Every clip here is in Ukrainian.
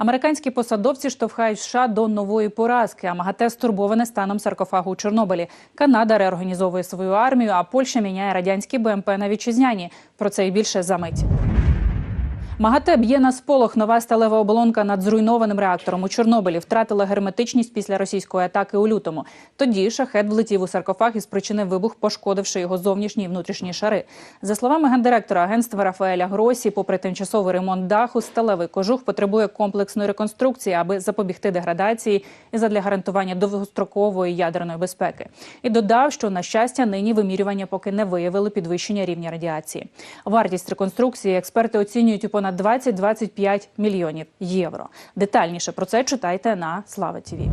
Американські посадовці штовхають США до нової поразки. А МАГАТЕ стурбоване станом саркофагу у Чорнобилі. Канада реорганізовує свою армію, а Польща міняє радянські БМП на вітчизняні. Про це і більше за мить. МАГАТЕ б'є на сполох. Нова сталева оболонка над зруйнованим реактором у Чорнобилі втратила герметичність після російської атаки у лютому. Тоді шахет влетів у саркофаг і спричинив вибух, пошкодивши його зовнішні і внутрішні шари. За словами гендиректора агентства Рафаеля Гросі, попри тимчасовий ремонт даху, сталевий кожух потребує комплексної реконструкції, аби запобігти деградації і задля гарантування довгострокової ядерної безпеки. І додав, що на щастя нині вимірювання поки не виявили підвищення рівня радіації. Вартість реконструкції експерти оцінюють у понад 20-25 мільйонів євро. Детальніше про це читайте на Слава ТІВІ.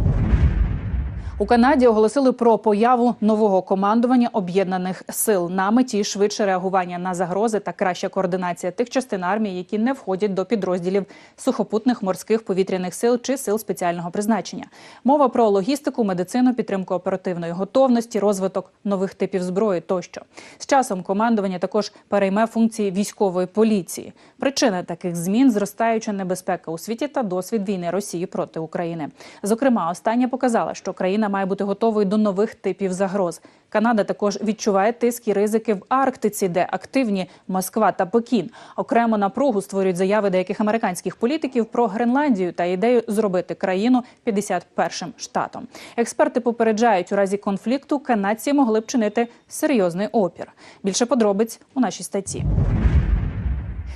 У Канаді оголосили про появу нового командування об'єднаних сил на меті швидше реагування на загрози та краща координація тих частин армії, які не входять до підрозділів сухопутних морських повітряних сил чи сил спеціального призначення. Мова про логістику, медицину, підтримку оперативної готовності, розвиток нових типів зброї тощо. З часом командування також перейме функції військової поліції. Причина таких змін зростаюча небезпека у світі та досвід війни Росії проти України. Зокрема, остання показала, що країна має бути готовою до нових типів загроз. Канада також відчуває тиск і ризики в Арктиці, де активні Москва та Пекін. Окремо напругу створюють заяви деяких американських політиків про Гренландію та ідею зробити країну 51-м штатом. Експерти попереджають, у разі конфлікту канадці могли б чинити серйозний опір. Більше подробиць у нашій статті.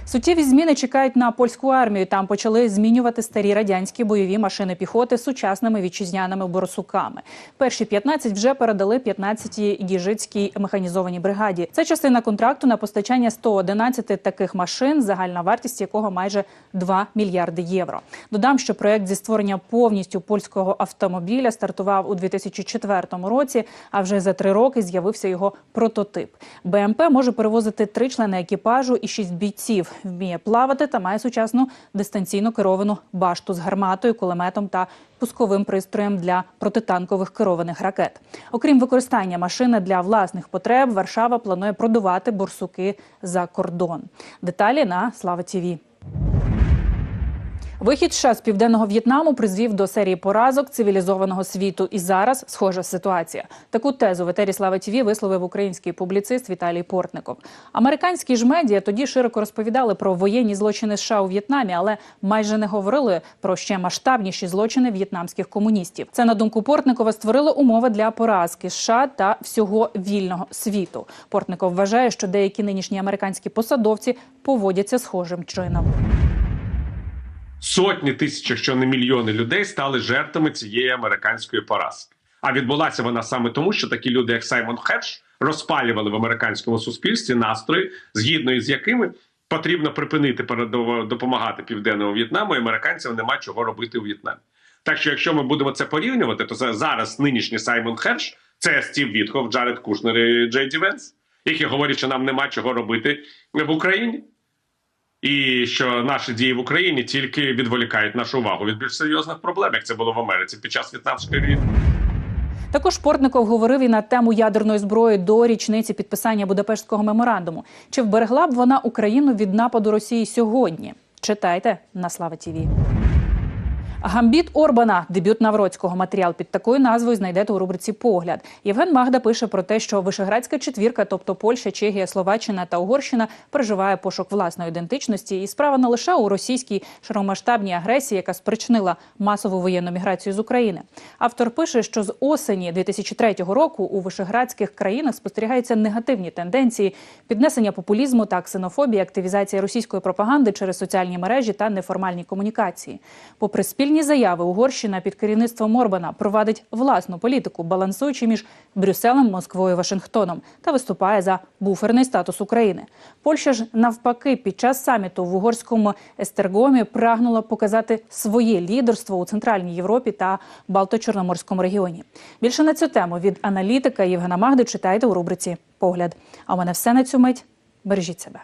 Суттєві зміни чекають на польську армію. Там почали змінювати старі радянські бойові машини піхоти сучасними вітчизняними борсуками. Перші 15 вже передали 15-й гіжицькій механізованій бригаді. Це частина контракту на постачання 111 таких машин, загальна вартість якого майже 2 мільярди євро. Додам, що проект зі створення повністю польського автомобіля стартував у 2004 році. А вже за три роки з'явився його прототип. БМП може перевозити три члени екіпажу і шість бійців. Вміє плавати та має сучасну дистанційно керовану башту з гарматою, кулеметом та пусковим пристроєм для протитанкових керованих ракет. Окрім використання машини для власних потреб, Варшава планує продавати борсуки за кордон. Деталі на Слава ТІВІ. Вихід США з південного В'єтнаму призвів до серії поразок цивілізованого світу. І зараз схожа ситуація. Таку тезу в етері Слава ТІВІ висловив український публіцист Віталій Портников. Американські ж медіа тоді широко розповідали про воєнні злочини США у В'єтнамі, але майже не говорили про ще масштабніші злочини в'єтнамських комуністів. Це на думку Портникова створило умови для поразки США та всього вільного світу. Портников вважає, що деякі нинішні американські посадовці поводяться схожим чином. Сотні тисяч, якщо не мільйони людей, стали жертвами цієї американської поразки. А відбулася вона саме тому, що такі люди, як Саймон Хедж, розпалювали в американському суспільстві настрої, згідно із якими потрібно припинити допомагати південному В'єтнаму, і американцям нема чого робити у В'єтнамі. Так що, якщо ми будемо це порівнювати, то за- зараз нинішній Саймон Хедж це Стів Вітхов, Джаред Кушнер і Джей Ді Венс, які говорять, що нам нема чого робити в Україні. І що наші дії в Україні тільки відволікають нашу увагу від більш серйозних проблем, як це було в Америці під час в'єтнамської війни. Також Портников говорив і на тему ядерної зброї до річниці підписання Будапештського меморандуму. Чи вберегла б вона Україну від нападу Росії сьогодні? Читайте на Слава ТІВІ. Гамбіт Орбана, дебют Навроцького. Матеріал під такою назвою знайдете у рубриці Погляд. Євген Магда пише про те, що Вишеградська четвірка, тобто Польща, Чехія, Словаччина та Угорщина, переживає пошук власної ідентичності. І справа не лише у російській широкомасштабній агресії, яка спричинила масову воєнну міграцію з України. Автор пише, що з осені 2003 року у вишеградських країнах спостерігаються негативні тенденції піднесення популізму та ксенофобії, активізація російської пропаганди через соціальні мережі та неформальні комунікації. Попри спільні заяви, Угорщина під керівництвом Орбана провадить власну політику, балансуючи між Брюсселем, Москвою і Вашингтоном, та виступає за буферний статус України. Польща ж навпаки під час саміту в угорському Естергомі прагнула показати своє лідерство у центральній Європі та Балто-Чорноморському регіоні. Більше на цю тему від аналітика Євгена Магди читайте у рубриці Погляд. А у мене все на цю мить. Бережіть себе.